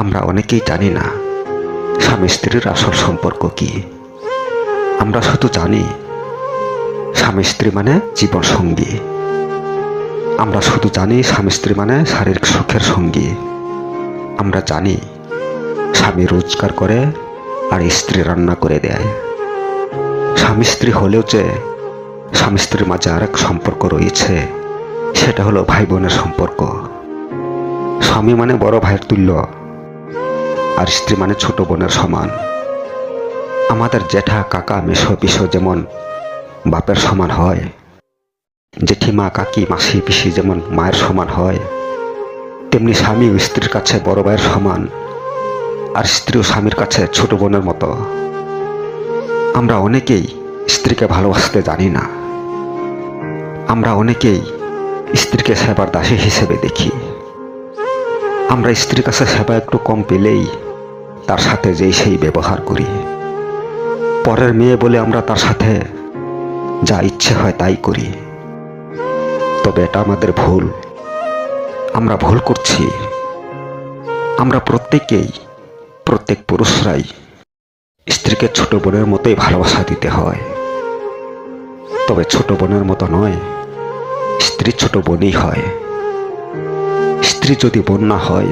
আমরা অনেকেই জানি না স্বামী স্ত্রীর আসল সম্পর্ক কি। আমরা শুধু জানি স্বামী স্ত্রী মানে জীবন সঙ্গী। আমরা শুধু জানি স্বামী স্ত্রী মানে শারীরিক সুখের সঙ্গী। আমরা জানি স্বামী রোজগার করে আর স্ত্রী রান্না করে দেয়। স্বামী স্ত্রী হলেও যে স্বামী স্ত্রীর মাঝে আরেক সম্পর্ক রয়েছে, সেটা হলো ভাই বোনের সম্পর্ক। স্বামী মানে বড় ভাইয়ের তুল্য। আর স্ত্রী মানে ছোট বোনের সমান। আমাদের জেঠা কাকা মেশো পিসো যেমন বাপের সমান হয়, জেঠিমা, কাকি, মাসি, পিসি যেমন মায়ের সমান হয়, তেমনি স্বামী স্ত্রীর কাছে বড় ভাইয়ের সমান, আর স্ত্রী ও স্বামীর কাছে ছোট বোনের মতো। আমরা অনেকেই স্ত্রীকে ভালোবাসতে জানি না। আমরা অনেকেই স্ত্রীকে সেবার দাসী হিসেবে দেখি। আমরা স্ত্রীর কাছে সেবা একটু কম পেলেই তার সাথে যেই সেই ব্যবহার করি। পরের মেয়ে বলে আমরা তার সাথে যা ইচ্ছে হয় তাই করি। তবে এটা আমাদের ভুল। আমরা ভুল করছি। আমরা প্রত্যেকেই প্রত্যেক পুরুষরাই স্ত্রীকে ছোট বোনের মতোই ভালোবাসা দিতে হয়। তবে ছোট বোনের মতো নয়, স্ত্রী ছোট বোনই হয়। স্ত্রী যদি বন্যা হয়,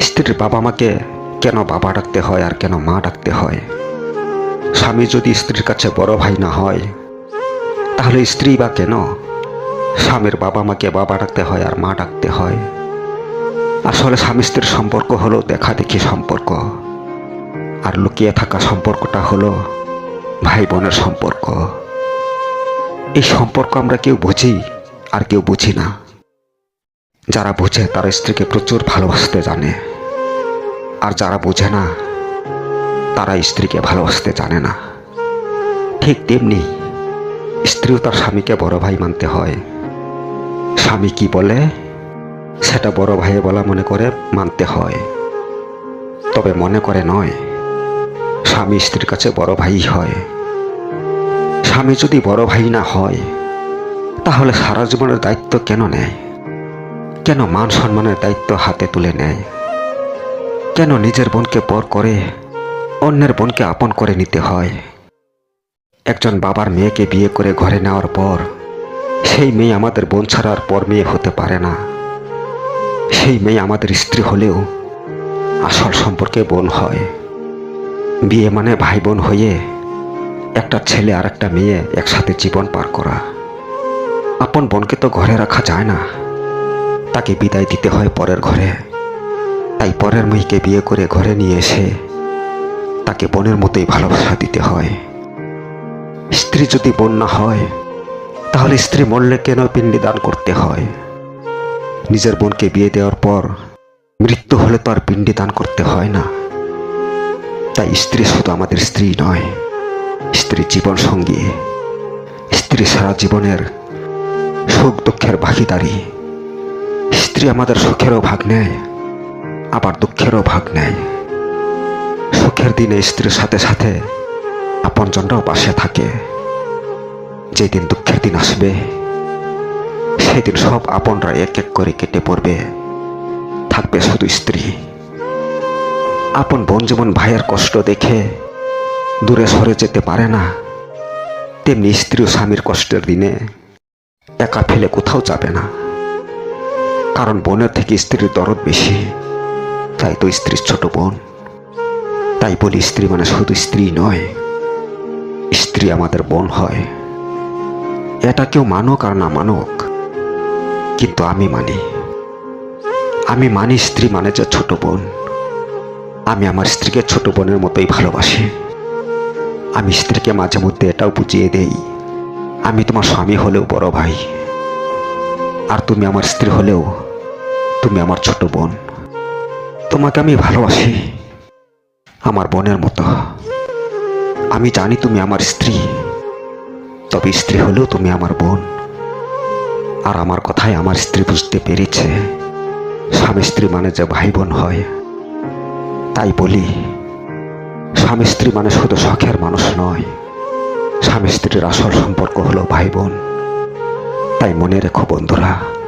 স্ত্রীর বাবা মাকে কেন বাবা ডাকতে হয় আর কেন মা ডাকতে হয়? স্বামী যদি স্ত্রীর কাছে বড় ভাই না হয়, তাহলে স্ত্রী বা কেন স্বামীর বাবা মাকে বাবা ডাকতে হয় আর মা ডাকতে হয়? আসলে স্বামী স্ত্রীর সম্পর্ক হলো দেখা দেখি সম্পর্ক। আর লুকিয়ে থাকা সম্পর্কটা হলো ভাই বোনের সম্পর্ক। এই সম্পর্ক আমরা কেউ বুঝি আর কেউ বুঝি না। যারা বোঝে তারা স্ত্রীকে প্রচুর ভালোবাসতে জানে। আর যারা বোঝে না, তারা স্ত্রীকে ভালোবাসতে জানে না। ঠিক তেমনি স্ত্রীও তার স্বামীকে বড় ভাই মানতে হয়। স্বামী কি বলে, সেটা বড় ভাইয়ে বলা মনে করে মানতে হয়। তবে মনে করে নয়, স্বামী স্ত্রীর কাছে বড় ভাই হয়। স্বামী যদি বড় ভাই না হয়, তাহলে সারা জীবনের দায়িত্ব কেন নেয়? কেন মান সম্মানের দায়িত্ব হাতে তুলে নেয়? কেন নিজের বোনকে পর করে অন্যের বোনকে আপন করে নিতে হয়? একজন বাবার মেয়েকে বিয়ে করে ঘরে নেওয়ার পর সেই মেয়ে আমাদের বোন ছাড়ার পর মেয়ে হতে পারে না। সেই মেয়ে আমাদের স্ত্রী হলেও আসল সম্পর্কে বোন হয়। বিয়ে মানে ভাই বোন হয়ে একটা ছেলে আর একটা মেয়ে একসাথে জীবন পার করা। আপন বোনকে তো ঘরে রাখা যায় না। তাকে বিদায় দিতে হয় পরের ঘরে। তাই পরের মেয়েকে বিয়ে করে ঘরে নিয়ে এসে তাকে বোনের মতোই ভালোবাসা দিতে হয়। স্ত্রী যদি বোন না হয়, তাহলে স্ত্রী মরলে কেন পিণ্ডি দান করতে হয়? নিজের বোনকে বিয়ে দেওয়ার পর মৃত্যু হলে তো আর পিণ্ডি দান করতে হয় না। তাই স্ত্রী শুধু আমাদের স্ত্রী নয়, স্ত্রী জীবন সঙ্গী, স্ত্রী সারা জীবনের সুখ দুঃখের ভাগিদারি স্ত্রী আমাদের সুখেরও ভাগ নেয়, আবার দুঃখেরও ভাগ নেয়। সুখের দিনে স্ত্রীর সাথে সাথে আপনজনরাও পাশে থাকে। যেদিন দুঃখের দিন আসবে, সেদিন সব আপনরা এক এক করে কেটে পড়বে। থাকবে শুধু স্ত্রী। আপন বোন যেমন ভাইয়ের কষ্ট দেখে দূরে সরে যেতে পারে না, তেমনি স্ত্রী ও স্বামীর কষ্টের দিনে একা ফেলে কোথাও যাবে না। কারণ বোনের থেকে স্ত্রীর দরদ বেশি। তাই তো স্ত্রীর ছোট বোন। তাই বলি স্ত্রী মানে শুধু স্ত্রী নয়, স্ত্রী আমাদের বোন হয়। এটা কেউ মানুক আর না মানুক, কিন্তু আমি মানি। আমি মানি স্ত্রী মানে যে ছোট বোন। আমি আমার স্ত্রীকে ছোট বোনের মতোই ভালোবাসি। আমি স্ত্রীকে মাঝে মধ্যে এটাও বুঝিয়ে দেই, আমি তোমার স্বামী হলেও বড় ভাই। আর তুমি আমার স্ত্রী হলেও তুমি আমার ছোট বোন। তোমাকে আমি ভালোবাসি। আমার বোনের মতো। আমি জানি তুমি আমার স্ত্রী। তবে স্ত্রী হলেও তুমি আমার বোন। আর আমার কথায় আমার স্ত্রী বুঝতে পেরেছে। স্বামী স্ত্রী মানে যে ভাই বোন হয়। তাই বলি, স্বামী স্ত্রী মানে শুধু শখের মানুষ নয়। স্বামী স্ত্রীর আসল সম্পর্ক হলো ভাই বোন তাই মনে রেখো বন্ধুরা।